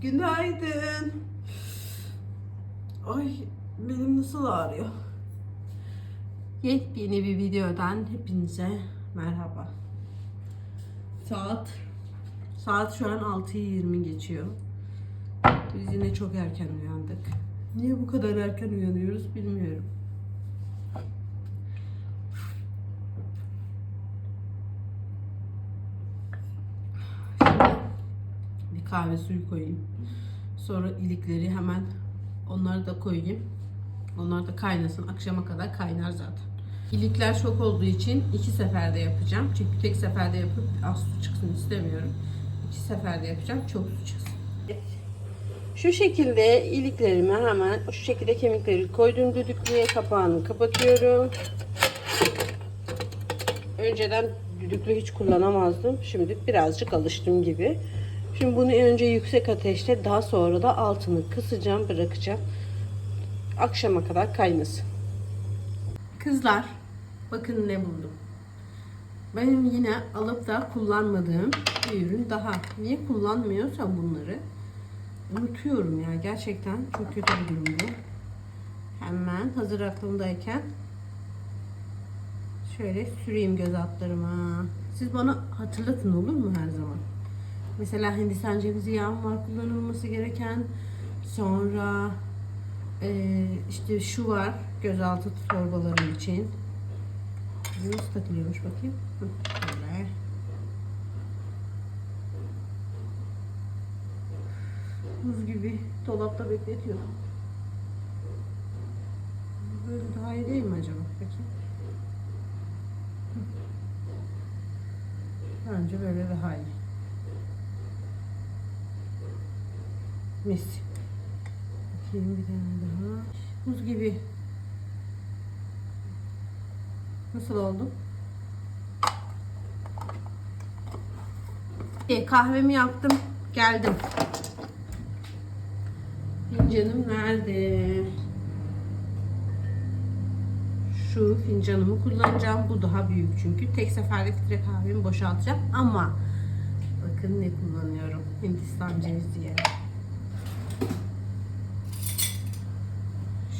Günaydın. Ay benim nasıl ağrıyor? Yepyeni bir videodan hepinize merhaba. Saat saat şu an 6'yı 20 geçiyor. Biz yine çok erken uyandık. Niye bu kadar erken uyanıyoruz bilmiyorum. Kahve suyu koyayım. Sonra ilikleri hemen onları da koyayım. Onlar da kaynasın. Akşama kadar kaynar zaten. İlikler çok olduğu için iki seferde yapacağım. Çünkü tek seferde yapıp az su çıksın istemiyorum. İki seferde yapacağım. Çok su çıksın. Şu şekilde iliklerimi hemen şu şekilde kemikleri koydum düdüklüye kapağını kapatıyorum. Önceden düdüklü hiç kullanamazdım. Şimdi birazcık alıştım gibi. Şimdi bunu önce yüksek ateşte daha sonra da altını kısacağım bırakacağım. Akşama kadar kaynasın. Kızlar bakın ne buldum. Benim yine alıp da kullanmadığım bir ürün daha. Niye kullanmıyorsam bunları unutuyorum ya. Gerçekten çok kötü bir durum bu. Hemen hazır aklımdayken şöyle süreyim göz altlarıma. Siz bana hatırlatın olur mu her zaman? Mesela Hindistan cevizi yağı var kullanılması gereken. Sonra eee, işte şu var gözaltı torbalarım için. Nasıl takılıyormuş bakayım? Hı, Böyle. Buz gibi dolapta bekletiyordum. Böyle daha iyi değil mi acaba? Bakayım. Bence böyle daha iyi. Mis. Bakayım bir tane daha. Buz gibi. Nasıl oldu? E, kahvemi yaptım. Geldim. Fincanım nerede? Şu fincanımı kullanacağım. Bu daha büyük çünkü. Tek seferde filtre kahvemi boşaltacağım. Ama bakın ne kullanıyorum. Hindistan cevizi yağı.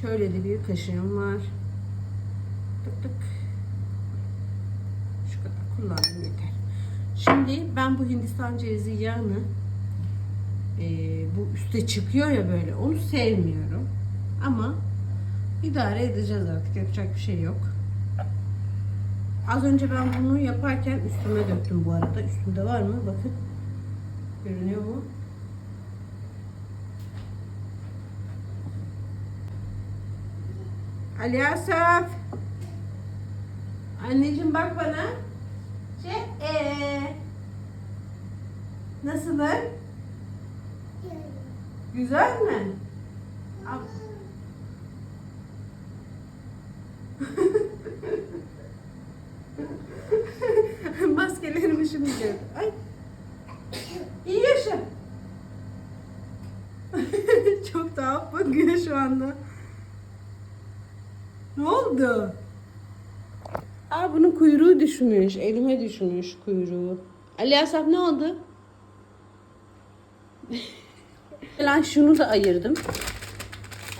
Şöyle de bir kaşığım var. Tık tık. Şu kadar kullandım yeter. Şimdi ben bu Hindistan cevizi yağını eee, bu üste çıkıyor ya böyle onu sevmiyorum. Ama idare edeceğiz artık yapacak bir şey yok. Az önce ben bunu yaparken üstüme döktüm bu arada. Üstünde var mı? Bakın. Görünüyor mu? Ali Asaf. Anneciğim bak bana. Şey, ee. Nasılım? Güzel mi? Maskelerimi şimdi gördüm. Ay. İyi yaşa. Çok tuhaf bakıyor şu anda. Ne oldu? Aa bunun kuyruğu düşmüş. Elime düşmüş kuyruğu. Ali Asaf ne oldu? Lan şunu da ayırdım.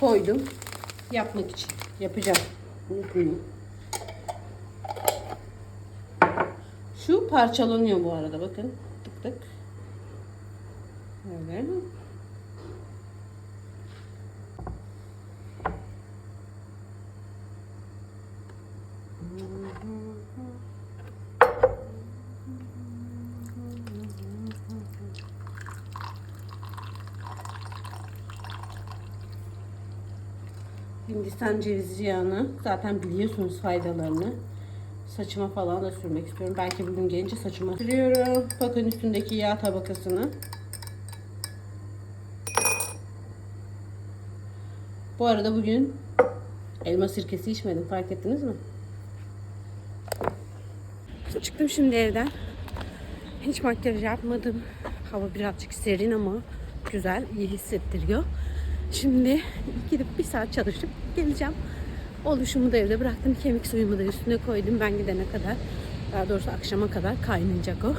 Koydum. Yapmak için. Yapacağım. Unutmayın. Şu parçalanıyor bu arada bakın. Tık tık. Böyle. Hindistan cevizi yağını zaten biliyorsunuz faydalarını. Saçıma falan da sürmek istiyorum. Belki bugün gelince saçıma sürüyorum. Bakın üstündeki yağ tabakasını. Bu arada bugün elma sirkesi içmedim. Fark ettiniz mi? Çıktım şimdi evden. Hiç makyaj yapmadım. Hava birazcık serin ama güzel, iyi hissettiriyor. Şimdi gidip bir saat çalışıp geleceğim. Oluşumu da evde bıraktım. Kemik suyumu da üstüne koydum ben gidene kadar. Daha doğrusu akşama kadar kaynayacak o.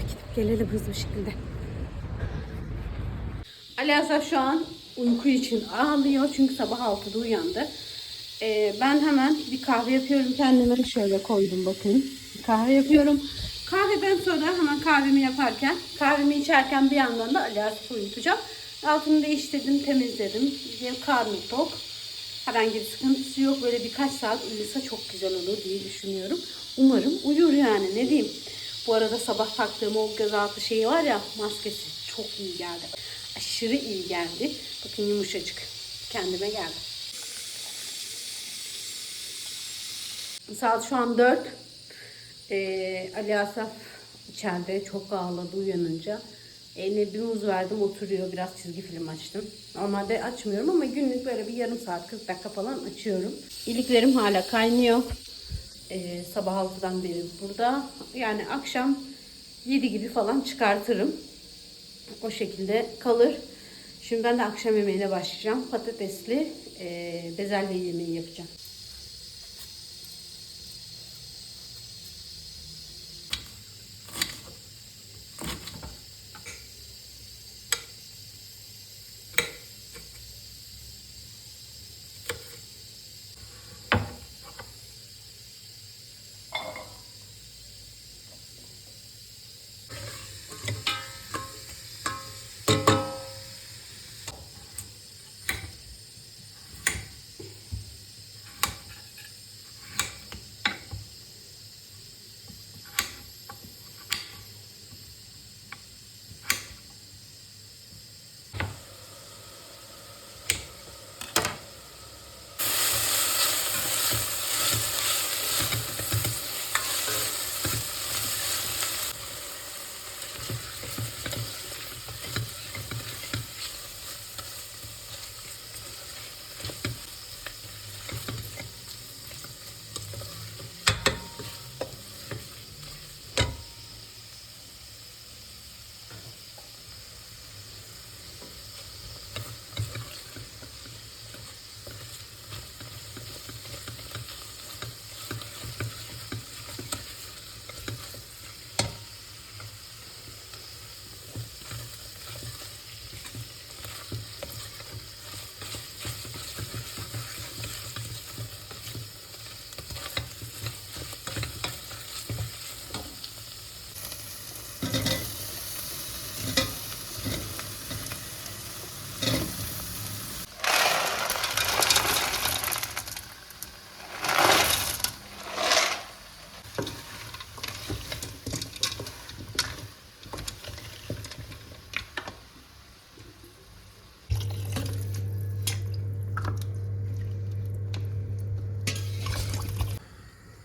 Gidip gelelim hızlı bir şekilde. Ali Asaf şu an uyku için ağlıyor çünkü sabah 6'da uyandı. Ee, ben hemen bir kahve yapıyorum kendime. Şöyle koydum bakın. Kahve yapıyorum. Kahveden sonra hemen kahvemi yaparken, kahvemi içerken bir yandan da Ali Asaf'ı uyutacağım. Altını değiştirdim, temizledim. Karnı tok. Herhangi bir sıkıntısı yok. Böyle birkaç saat uyusa çok güzel olur diye düşünüyorum. Umarım uyur yani ne diyeyim. Bu arada sabah taktığım o gözaltı şeyi var ya maskesi çok iyi geldi. Aşırı iyi geldi. Bakın yumuşacık. Kendime geldim. Saat şu an 4. Ee, Ali Asaf içeride çok ağladı uyanınca. Eline bir muz verdim oturuyor. Biraz çizgi film açtım. Normalde açmıyorum ama günlük böyle bir yarım saat 40 dakika falan açıyorum. İliklerim hala kaynıyor. Ee, sabah 6'dan beri burada. Yani akşam 7 gibi falan çıkartırım. O şekilde kalır. Şimdi ben de akşam yemeğine başlayacağım. Patatesli e, bezelye yemeği yapacağım.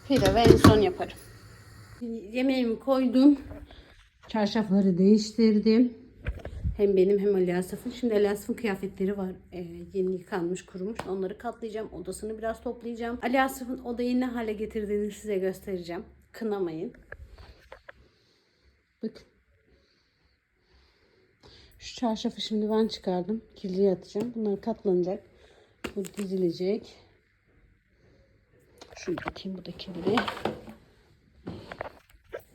Pilavı en son yaparım. Yemeğimi koydum. Çarşafları değiştirdim. Hem benim hem Ali Asaf'ın. Şimdi Ali Asaf'ın kıyafetleri var. Ee, yeni yıkanmış, kurumuş. Onları katlayacağım. Odasını biraz toplayacağım. Ali Asaf'ın odayı ne hale getirdiğini size göstereceğim. Kınamayın. Bakın. Şu çarşafı şimdi ben çıkardım. Kirliye atacağım. Bunlar katlanacak. Bu dizilecek. Şunu atayım bu da kirli.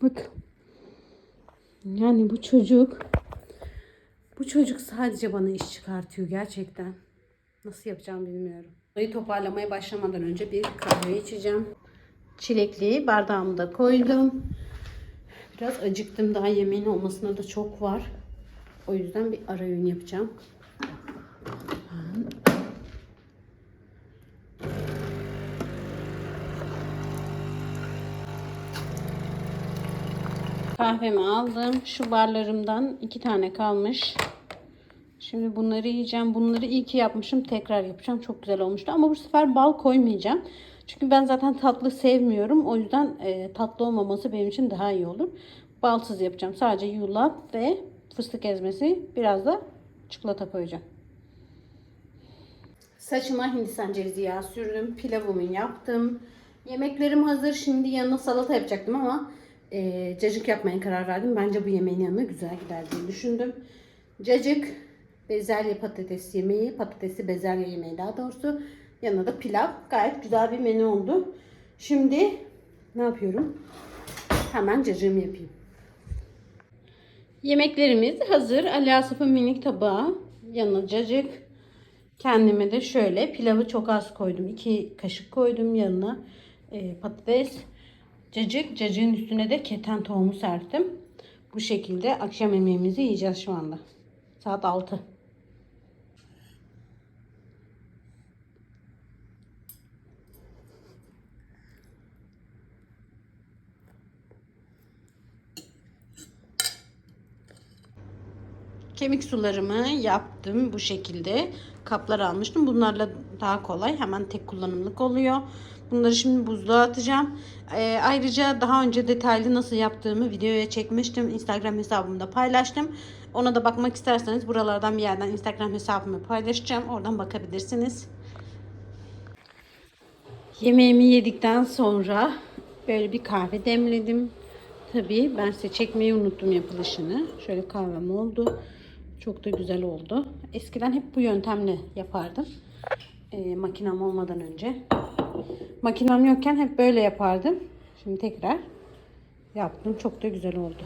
Bak. Yani bu çocuk bu çocuk sadece bana iş çıkartıyor gerçekten. Nasıl yapacağım bilmiyorum. Burayı toparlamaya başlamadan önce bir kahve içeceğim. Çilekli bardağımı da koydum. Biraz acıktım. Daha yemeğin olmasına da çok var. O yüzden bir ara yapacağım. Kahvemi aldım. Şu barlarımdan iki tane kalmış. Şimdi bunları yiyeceğim. Bunları iyi ki yapmışım. Tekrar yapacağım. Çok güzel olmuştu. Ama bu sefer bal koymayacağım. Çünkü ben zaten tatlı sevmiyorum. O yüzden e, tatlı olmaması benim için daha iyi olur. Balsız yapacağım. Sadece yulaf ve fıstık ezmesi. Biraz da çikolata koyacağım. Saçıma hindistan cevizi yağı sürdüm. Pilavımı yaptım. Yemeklerim hazır. Şimdi yanına salata yapacaktım ama e, cacık yapmaya karar verdim. Bence bu yemeğin yanına güzel gider diye düşündüm. Cacık, bezelye patates yemeği, patatesli bezelye yemeği daha doğrusu. Yanına da pilav. Gayet güzel bir menü oldu. Şimdi ne yapıyorum? Hemen cacığımı yapayım. Yemeklerimiz hazır. Ali Asaf'ın minik tabağı. Yanına cacık. Kendime de şöyle pilavı çok az koydum. 2 kaşık koydum yanına. e, patates, cacık. Cacığın üstüne de keten tohumu serptim. Bu şekilde akşam yemeğimizi yiyeceğiz şu anda. Saat 6. Kemik sularımı yaptım bu şekilde. Kaplar almıştım. Bunlarla daha kolay. Hemen tek kullanımlık oluyor. Bunları şimdi buzluğa atacağım. Ee, ayrıca daha önce detaylı nasıl yaptığımı videoya çekmiştim. Instagram hesabımda paylaştım. Ona da bakmak isterseniz buralardan bir yerden Instagram hesabımı paylaşacağım. Oradan bakabilirsiniz. Yemeğimi yedikten sonra böyle bir kahve demledim. Tabii ben size çekmeyi unuttum yapılışını. Şöyle kahvem oldu. Çok da güzel oldu. Eskiden hep bu yöntemle yapardım. Ee, makinem olmadan önce. Makinem yokken hep böyle yapardım. Şimdi tekrar yaptım. Çok da güzel oldu.